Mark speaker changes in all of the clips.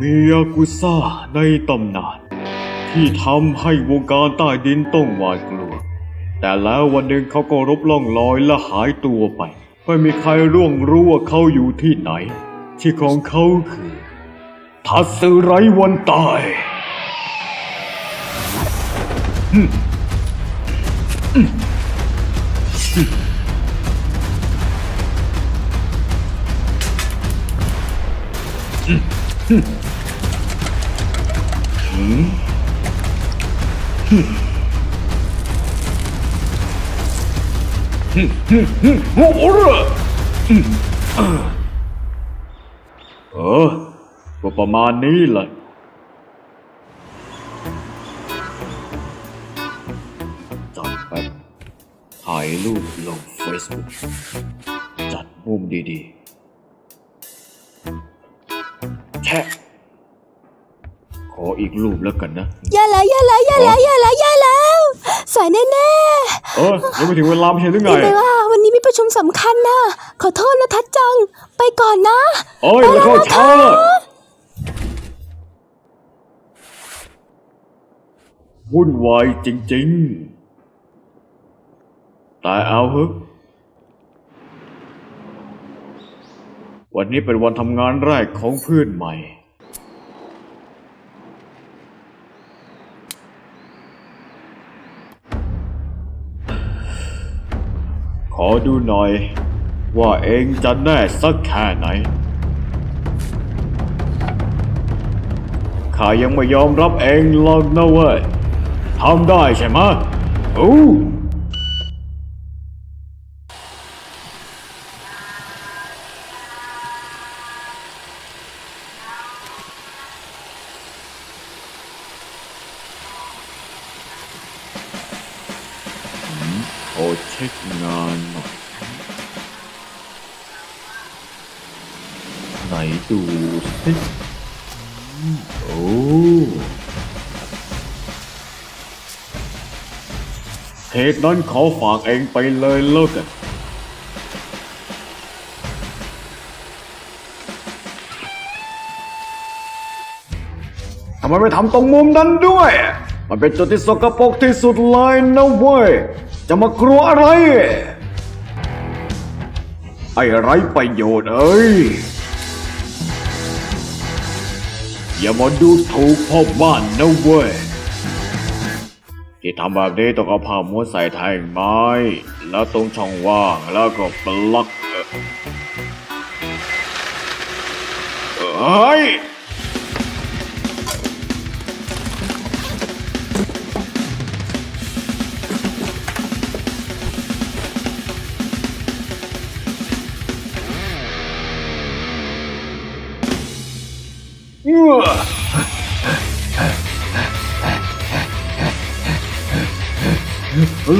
Speaker 1: มียากุซ่าในตำนาน ที่ทำให้วงการใต้ดินต้องหวาดกลัว แต่แล้ววันหนึ่งเขาก็รบล่องลอยและหายตัวไป ไม่มีใครร่วงรู้ว่าเขาอยู่ที่ไหน ที่ของเขาคือทัตสึไรวันตาย โอ้โหเออก็ประมาณนี้แหละจัดไปถ่ายรูปลงเฟซบุ๊กจัดมุมดีๆ แชะขออีกรูปแล้วกันนะ
Speaker 2: อย่าแล้วอย่าแล้วอย่าแล้วอย่าแล้วอย่าแล้วสวยแน่
Speaker 1: เออยังไม่ถึงเวลาไม่ใช่หรือ
Speaker 2: ๆ
Speaker 1: ไง
Speaker 2: อีกเลยว่าวันนี้มีประชุมสำคัญนะขอโทษนะทัดจัง ไปก่อนนะ
Speaker 1: เอ้ยแล้วเข้าช้าวุ่นวายจริง ๆ แต่เอาเถอะ วันนี้เป็นวันทำงานแรกของเพื่อนใหม่ ขอดูหน่อย ว่าเองจะแน่สักแค่ไหน ข้ายังไม่ยอมรับเองหรอกนะเว้ย ทำได้ใช่ไหมอู้ ขอเช็คงานหน่อย ไหนดูสิโอ้เหตุนั้นเขอฝากเองไปเลยเลิกกันทำไมไม่ทำตรงมุมนั้นด้วย มันเป็นจุดที่สกปรกที่สุดเลยนะเว้ย จะมากลัวอะไร ไอ้ไรประโยชน์เอ้ย อย่ามาดูถูกพ่อบ้านนะเว้ย ที่ทำแบบนี้ต้องเอาผ้าม้วนใส่แท่งไม้ แล้วตรงช่องว่างแล้วก็ปลักเอ่อเฮ้ย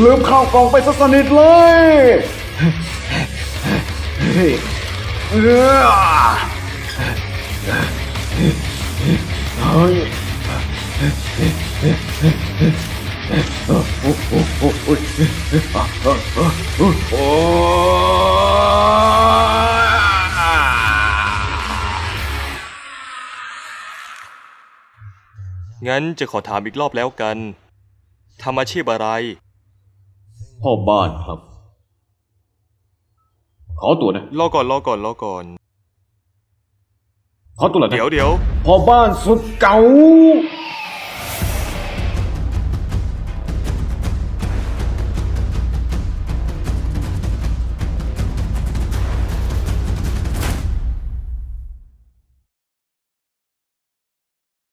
Speaker 1: ลืมข้าวกล่องไปซะสนิทเลยเฮ้ยเฮ้ยโอ้โหโอ้โหโอ้โห
Speaker 3: งั้นจะขอถามอีกรอบแล้วกันทำอาชีพอะไร
Speaker 1: พ่อบ้านครับ ขอตัวนะ
Speaker 3: รอก่อนรอก่อนรอก่อน
Speaker 1: ขอตัวหน่อยนะ
Speaker 3: เดี๋ยวเดี๋ยว
Speaker 1: พ่อบ้านสุดเก่า